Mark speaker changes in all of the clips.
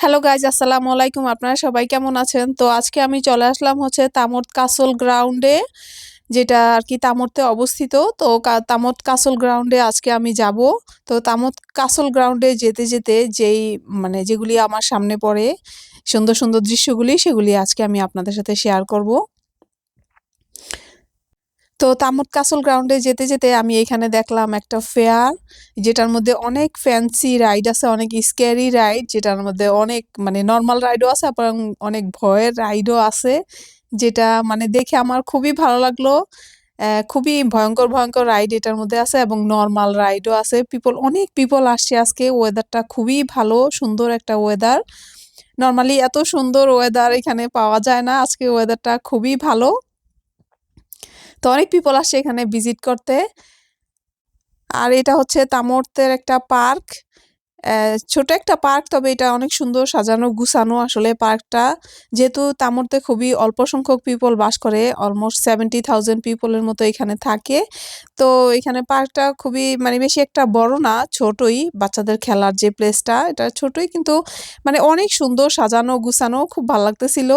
Speaker 1: Hello guys আসসালামু আলাইকুম। আপনারা সবাই কেমন আছেন? তো আজকে আমি চলে আসলাম হচ্ছে তামোদ কাসল গ্রাউন্ডে যেটা আর কি তামোদতে অবস্থিত। তো তামত কাসল গ্রাউন্ডে আজকে আমি যাব। তো তামোদ কাসল গ্রাউন্ডে যেতে যেতে যেই মানে যেগুলি আমার সামনে পড়ে, সুন্দর সুন্দর দৃশ্যগুলি, সেগুলি আজকে আমি আপনাদের সাথে শেয়ার করব। তো তামত কাসল গ্রাউন্ডে যেতে যেতে আমি এখানে দেখলাম একটা ফেয়ার, যেটার মধ্যে অনেক ফ্যান্সি রাইড আছে, অনেক স্ক্যারি রাইড যেটার মধ্যে অনেক মানে নর্মাল রাইডও আছে এবং অনেক ভয়ের রাইডও আছে, যেটা মানে দেখে আমার খুবই ভালো লাগল। খুবই ভয়ঙ্কর ভয়ঙ্কর রাইড এটার মধ্যে আছে এবং নর্মাল রাইডও আছে। পিপল অনেক পিপল আসছে আজকে। ওয়েদারটা খুবই ভালো, সুন্দর একটা ওয়েদার নর্মালি এত সুন্দর ওয়েদার এখানে পাওয়া যায় না। আজকে ওয়েদারটা খুবই ভালো। তো অনেক পিপল আসে এখানে ভিজিট করতে। আর এটা হচ্ছে তামর্তের একটা পার্ক ছোট একটা পার্ক, তবে এটা অনেক সুন্দর সাজানো, গুছানো। আসলে পার্কটা যেহেতু তামর্তে খুবই অল্প সংখ্যক পিপল বাস করে অলমোস্ট সেভেন্টি থাউজেন্ড পিপলের মতো এখানে থাকে। তো এখানে পার্কটা খুবই মানে বেশি একটা বড় না, ছোটই। বাচ্চাদের খেলার যে প্লেসটা এটা ছোটই কিন্তু মানে অনেক সুন্দর সাজানো, গুছানো, খুব ভালো লাগতেছিল।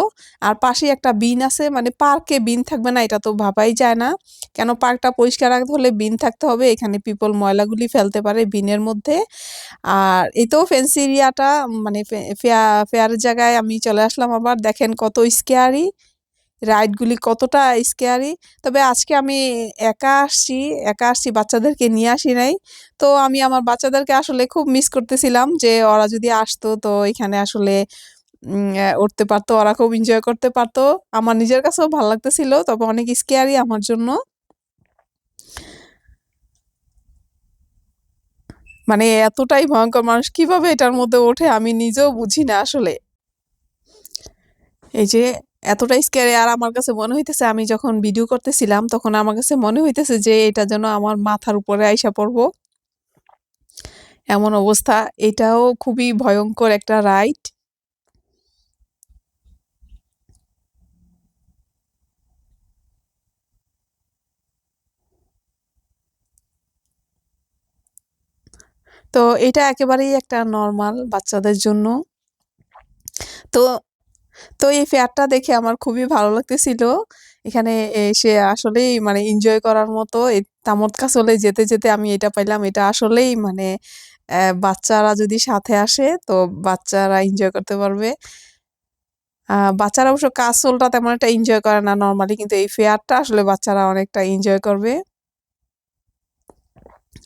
Speaker 1: আর পাশেই একটা বিন আছে মানে পার্কে বিন থাকবে না, এটা তো ভাবাই যায় না। কেন পার্কটা পরিষ্কার রাখতে হলে বিন থাকতে হবে, এখানে পিপল ময়লাগুলি ফেলতে পারে বিনের মধ্যে। আর এই তো ফেন্সি এরিয়াটা মানে ফেয়ার ফেয়ারের জায়গায় আমি চলে আসলাম আবার, দেখেন কত স্কেয়ারি রাইডগুলি কতটা স্কেয়ারি তবে আজকে আমি একা আসছি একা আসছি, বাচ্চাদেরকে নিয়ে আসি নাই। তো আমি আমার বাচ্চাদেরকে আসলে খুব মিস করতেছিলাম যে ওরা যদি আসতো, তো এখানে আসলে উঠতে পারতো, ওরা খুব এনজয় করতে পারতো। আমার নিজের কাছেও ভালো লাগতেছিল, তবে অনেক স্কেয়ারি আমার জন্য। মানে এতটাই ভয়ঙ্কর মানুষ, কীভাবে এটার মধ্যে ওঠে আমি নিজেও বুঝি না আসলে। এই যে এতটাই স্কেয়ারে আর আমার কাছে মনে হইতেছে আমি যখন ভিডিও করতেছিলাম, তখন আমার কাছে মনে হইতেছে যে এটা যেন আমার মাথার উপরে আইসা পড়ব। এমন অবস্থা, এটাও খুবই ভয়ঙ্কর একটা রাইড তো এটা একেবারেই একটা নর্মাল বাচ্চাদের জন্য। তো তো এই ফেয়ারটা দেখে আমার খুবই ভালো লাগতেছিল। এখানে এসে আসলেই মানে এনজয় করার মতো এই তামত কাসলে যেতে যেতে আমি এটা পাইলাম। এটা আসলেই মানে বাচ্চারা যদি সাথে আসে, তো বাচ্চারা এনজয় করতে পারবে। বাচ্চারা অবশ্য কাসলটা তেমন একটা এনজয় করে না নর্মালি কিন্তু এই ফেয়ারটা আসলে বাচ্চারা অনেকটা এনজয় করবে।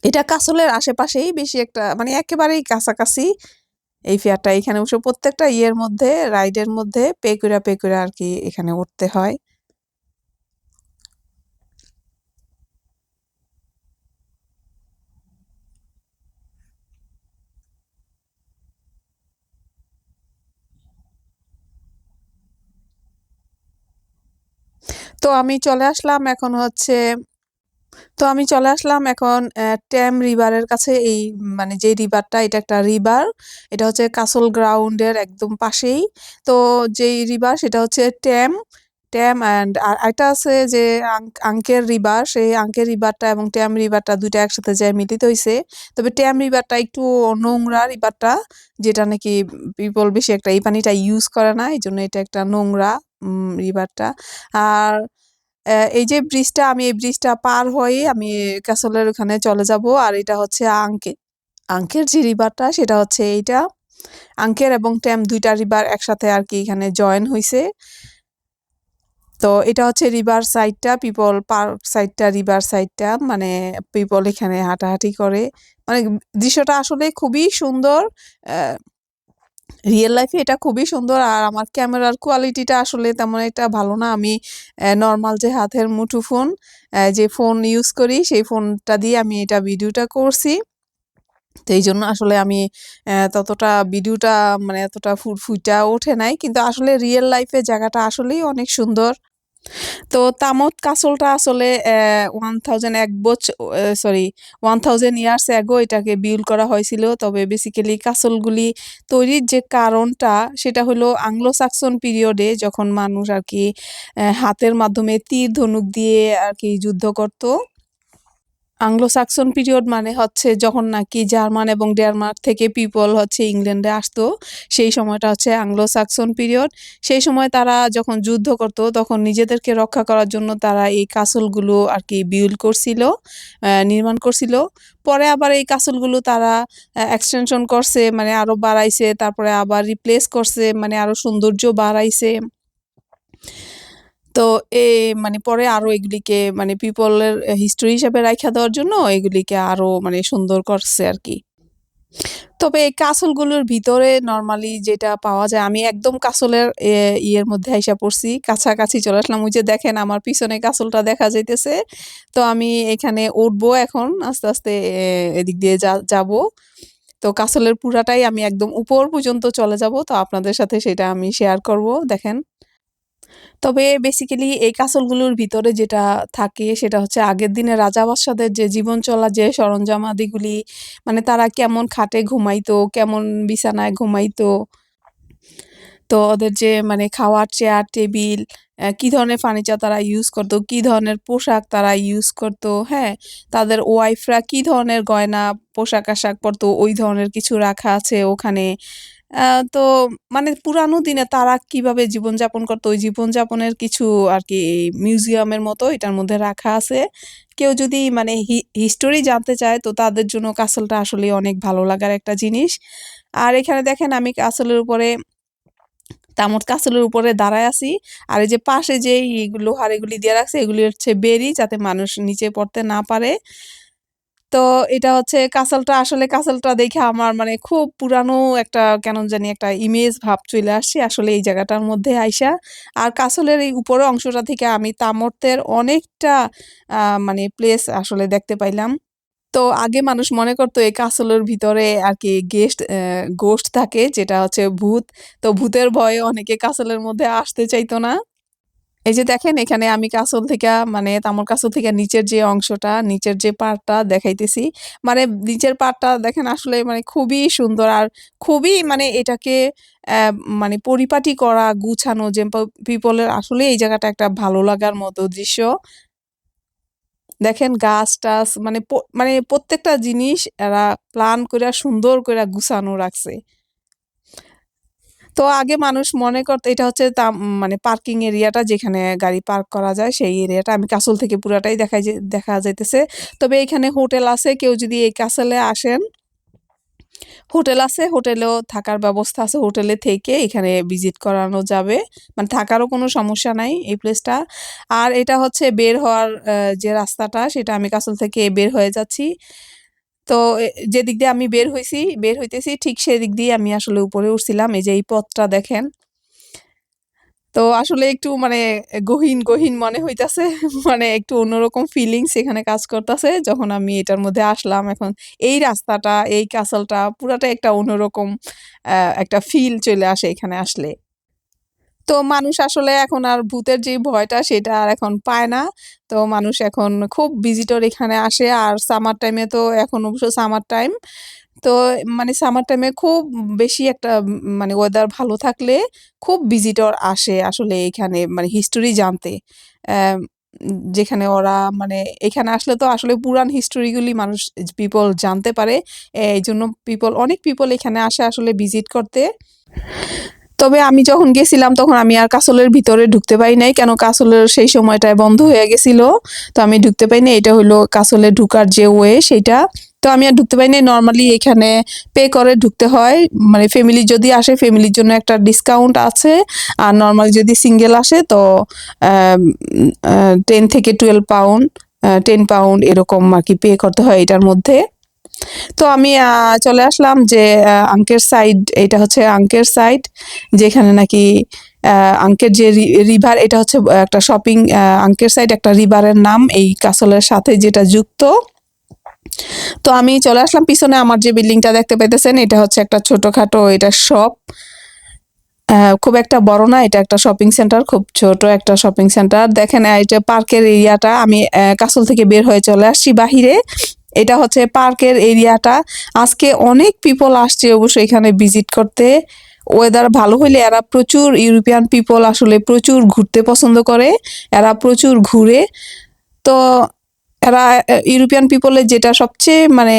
Speaker 1: এটা কাসলের আশেপাশেই বেশি একটা মানে একেবারেই কাছাকাছি এই ফেয়ারটা। এখানে অবশ্য প্রত্যেকটা ইয়ের মধ্যে, রাইডের মধ্যে পে করে পে করে আর কি এখানে উঠতে হয়। তো আমি চলে আসলাম এখন হচ্ছে তো আমি চলে আসলাম এখন ট্যাম রিভারের কাছে। এই মানে যে রিভারটা এটা একটা রিভার এটা হচ্ছে কাসল গ্রাউন্ডের একদম পাশেই। তো যেই রিভার সেটা হচ্ছে ট্যাম ট্যাম অ্যান্ড আর একটা আছে যে আঙ্কের রিভার সেই আঙ্কের রিভারটা এবং ট্যাম রিভারটা দুইটা একসাথে যায় মিলিত হয়েছে তবে ট্যাম রিভারটা একটু নোংরা রিভারটা যেটা নাকি পিপল বেশি একটা এই পানিটা ইউজ করে না। এই জন্য এটা একটা নোংরা রিভারটা আর এই যে ব্রিজটা, আমি এই ব্রিজটা পার হয়ে আমি ক্যাসলের ওখানে চলে যাব, আর এটা হচ্ছে আঙ্কে। আঙ্কের যে রিভারটা, সেটা হচ্ছে এইটা। আঙ্কের এবং ট্যাম দুইটা রিভার একসাথে আর কি এখানে জয়েন হয়েছে তো এটা হচ্ছে রিভার সাইডটা, পিপল পার্ক সাইডটা, রিভার সাইডটা মানে পিপল এখানে হাঁটাহাঁটি করে। মানে দৃশ্যটা আসলে খুবই সুন্দর রিয়েল লাইফে এটা খুবই সুন্দর। আর আমার ক্যামেরার কোয়ালিটিটা আসলে তেমন এটা ভালো না। আমি নর্মাল যে হাতের মুঠো ফোন যে ফোন ইউজ করি, সেই ফোনটা দিয়ে আমি এটা ভিডিওটা করছি। তো এই জন্য আসলে আমি ততটা ভিডিওটা মানে এতটা ফুটফুটা ওঠে নাই। কিন্তু আসলে রিয়েল লাইফে জায়গাটা আসলেই অনেক সুন্দর। তো তামত কাসলটা আসলে ওয়ান থাউজেন্ড এক বছর sorry one thousand years ago এটাকে বিউল করা হয়েছিল। তবে বেসিক্যালি কাসলগুলি তৈরির যে কারণটা, সেটা হলো আংলো সাকসন পিরিয়ডে যখন মানুষ আর কি হাতের মাধ্যমে তীর ধনুক দিয়ে আর কি যুদ্ধ করত। আংলো সাকসন পিরিয়ড মানে হচ্ছে যখন নাকি জার্মান এবং ডেনমার্ক থেকে পিপল হচ্ছে ইংল্যান্ডে আসতো, সেই সময়টা হচ্ছে আংলো সাকসন পিরিয়ড। সেই সময় তারা যখন যুদ্ধ করতো, তখন নিজেদেরকে রক্ষা করার জন্য তারা এই কাসলগুলো আর কি বিল্ড করছিল নির্মাণ করছিল। পরে আবার এই কাসলগুলো তারা এক্সটেনশন করছে মানে আরও বাড়াইছে, তারপরে আবার রিপ্লেস করছে মানে আরও সৌন্দর্য বাড়াইছে। তো এ মানে পরে আরও এগুলিকে মানে পিপলের হিস্টোরি হিসাবে রাইখা দেওয়ার জন্য এগুলিকে আরও মানে সুন্দর করছে আর কি তবে এই কাসলগুলোর ভিতরে নর্মালি যেটা পাওয়া যায়, আমি একদম কাসলের ইয়ের মধ্যে আইসা পড়ছি, কাছাকাছি চলে আসলাম। ওই যে দেখেন আমার পিছনে কাসলটা দেখা যাইতেছে। তো আমি এখানে উঠবো এখন, আস্তে আস্তে এদিক দিয়ে যাব। তো কাসলের পুরাটাই আমি একদম উপর পর্যন্ত চলে যাব। তো আপনাদের সাথে সেটা আমি শেয়ার করব। দেখেন। তবে বেসিক্যালি এই কাসলগুলোর ভিতরে যেটা থাকে সেটা হচ্ছে আগের দিনে রাজা বাদশাদের যে জীবন চলা যে সরঞ্জামাদিগুলি মানে তারা কেমন খাটে ঘুমাইতো, কেমন বিছানায় ঘুমাইতো, তো ওদের যে মানে খাওয়ার চেয়ার টেবিল কি ধরনের ফার্নিচার তারা ইউজ করতো, কি ধরনের পোশাক তারা ইউজ করতো হ্যাঁ তাদের ওয়াইফরা কি ধরনের গয়না, পোশাক আশাক পরতো, ওই ধরনের কিছু রাখা আছে ওখানে। তো মানে পুরানো দিনে তারা কীভাবে জীবনযাপন করতো? ওই জীবনযাপনের কিছু আর কি মিউজিয়ামের মতো এটার মধ্যে রাখা আছে। কেউ যদি মানে হিস্টোরি জানতে চায়, তো তাদের জন্য কাসলটা আসলে অনেক ভালো লাগার একটা জিনিস। আর এখানে দেখেন আমি কাসলের উপরে তামট কাসলের উপরে দাঁড়ায় আছি। আর এই যে পাশে যে লোহার এগুলি দিয়ে রাখছে এগুলি হচ্ছে বেরি যাতে মানুষ নিচে পড়তে না পারে। তো এটা হচ্ছে কাসলটা আসলে কাসলটা দেখে আমার মানে খুব পুরানো একটা কেন জানি একটা ইমেজ ভাব চলে আসছে আসলে এই জায়গাটার মধ্যে আইসা। আর কাসলের এই উপরের অংশটা থেকে আমি তামর্তের অনেকটা মানে প্লেস আসলে দেখতে পাইলাম। তো আগে মানুষ মনে করতো এই কাসলের ভিতরে আর কি গেস্ট গোস্ট থাকে, যেটা হচ্ছে ভূত। তো ভূতের ভয়ে অনেকে কাসলের মধ্যে আসতে চাইতো না। এই যে দেখেন, এখানে আমি কাসল থেকে মানে তামর কাসল থেকে নিচের যে অংশটা, নিচের যে পার্টটা দেখাইতেছি। মানে নিচের পার্টটা দেখেন আসলে মানে খুবই সুন্দর আর খুবই মানে এটাকে মানে পরিপাটি করা, গুছানো, যে পিপলের আসলে এই জায়গাটা একটা ভালো লাগার মতো দৃশ্য। দেখেন গাছ টাছ মানে মানে প্রত্যেকটা জিনিস এরা প্ল্যান করে সুন্দর করে গুছানো রাখছে। তো আগে মানুষ মনে করতো, এটা হচ্ছে তা মানে পার্কিং এরিয়াটা যেখানে গাড়ি পার্ক করা যায়, সেই এরিয়াটা। আমি কাসল থেকে পুরাটাই দেখা দেখা যাইতেছে। তবে এখানে হোটেল আছে, কেউ যদি এই কাসলে আসেন, হোটেল আছে, হোটেলেও থাকার ব্যবস্থা আছে। হোটেলে থেকে এখানে ভিজিট করানো যাবে। মানে থাকারও কোনো সমস্যা নাই এই প্লেসটা আর এটা হচ্ছে বের হওয়ার যে রাস্তাটা, সেটা আমি কাসল থেকে বের হয়ে যাচ্ছি। তো, এ- যে দিয়ে আমি বের হয়েছি বের হইতেছি, ঠিক সেদিক দিয়ে আমি আসলে উপরে উঠছিলাম, এই যে এই পথটা দেখেন। তো আসলে একটু মানে গহীন গহীন মনে হইতাছে মানে একটু অন্যরকম ফিলিংস এখানে কাজ করতেছে, যখন আমি এটার মধ্যে আসলাম। এখন এই রাস্তাটা, এই কাসলটা পুরাটা একটা অন্যরকম একটা ফিল চলে আসে এখানে আসলে। তো মানুষ আসলে এখন আর ভূতের যে ভয়টা সেটা আর এখন পায় না। তো মানুষ এখন খুব ভিজিটর এখানে আসে আর সামার টাইমে তো এখন অবশ্য সামার টাইম তো মানে সামার টাইমে খুব বেশি একটা মানে ওয়েদার ভালো থাকলে খুব ভিজিটর আসে আসলে এখানে মানে হিস্টোরি জানতে। যেখানে ওরা মানে এখানে আসলে তো আসলে পুরান হিস্টোরিগুলি মানুষ পিপল জানতে পারে। এই জন্য পিপল অনেক পিপল এখানে আসে আসলে ভিজিট করতে। তবে আমি যখন গেছিলাম, তখন আমি আর কাসলের ভিতরে ঢুকতে পারি নাই, কেন কাসলের সেই সময়টায় বন্ধ হয়ে গেছিল। তো আমি ঢুকতে পাইনি এটা হলো কাসলে ঢুকার যে ওয়ে সেটা তো আমি আর ঢুকতে পারিনি নর্মালি এখানে পে করে ঢুকতে হয়। মানে ফ্যামিলি যদি আসে ফ্যামিলির জন্য একটা ডিসকাউন্ট আছে। আর নর্মালি যদি সিঙ্গেল আসে, তো টেন থেকে টুয়েলভ পাউন্ড টেন পাউন্ড এরকম আর কি পে করতে হয় এটার মধ্যে। তো আমি চলে আসলাম যে আঙ্কের সাইড এটা হচ্ছে আঙ্কের সাইড যেখানে নাকি আঙ্কের যে রিভার এটা হচ্ছে একটা শপিং আঙ্কের সাইড একটা রিভারের নাম, এই কাসলের সাথে যেটা যুক্ত। তো আমি চলে আসলাম, পিছনে আমার যে বিল্ডিংটা দেখতে পাইতেছেন, এটা হচ্ছে একটা ছোটখাটো, এটা শপ খুব একটা বড় না, এটা একটা শপিং সেন্টার খুব ছোট একটা শপিং সেন্টার দেখেন এটা পার্কের এরিয়াটা আমি কাসল থেকে বের হয়ে চলে আসছি বাহিরে। এটা হচ্ছে পার্কের এরিয়াটা। আজকে অনেক পিপল আসছে অবশ্যই এখানে ভিজিট করতে। ওয়েদার ভালো হইলে এরা প্রচুর ইউরোপিয়ান পিপল আসলে প্রচুর ঘুরতে পছন্দ করে, এরা প্রচুর ঘুরে। তো এরা ইউরোপিয়ান পিপলের যেটা সবচেয়ে মানে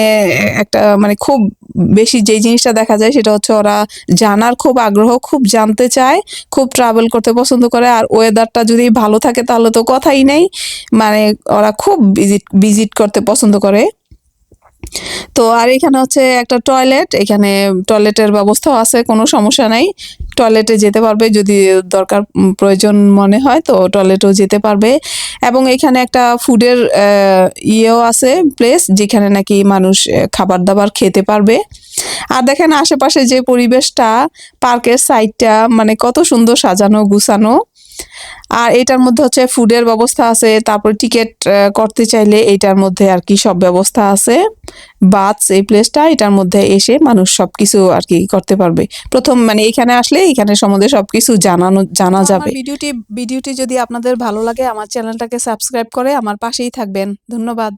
Speaker 1: একটা মানে খুব বেশি যেই জিনিসটা দেখা যায় সেটা হচ্ছে ওরা জানার খুব আগ্রহ, খুব জানতে চায়, খুব ট্রাভেল করতে পছন্দ করে। আর ওয়েদারটা যদি ভালো থাকে তাহলে তো কথাই নেই। মানে ওরা খুব ভিজিট ভিজিট করতে পছন্দ করে। তো আর এখানে হচ্ছে একটা টয়লেট এখানে টয়লেটের ব্যবস্থাও আছে, কোনো সমস্যা নাই। টয়লেটে যেতে পারবে যদি দরকার প্রয়োজন মনে হয় তো টয়লেটেও যেতে পারবে। এবং এখানে একটা ফুডের ইয়েও আছে প্লেস যেখানে নাকি মানুষ খাবার দাবার খেতে পারবে। আর দেখেন আশেপাশে যে পরিবেশটা পার্কের সাইডটা মানে কত সুন্দর সাজানো, গুছানো। আর এটার মধ্যে হচ্ছে ফুডের ব্যবস্থা আছে তারপর টিকিট করতে চাইলে এটার মধ্যে আর কি সব ব্যবস্থা আছে। বাস এই প্লেসটা এটার মধ্যে এসে মানুষ সব কিছু আর কি করতে পারবে। প্রথম মানে এখানে আসলে এখানে সম্বন্ধে সবকিছু জানানো জানা যাবে। ভিডিওটি ভিডিওটি যদি আপনাদের ভালো লাগে আমার চ্যানেলটাকে সাবস্ক্রাইব করে আমার পাশেই থাকবেন। ধন্যবাদ।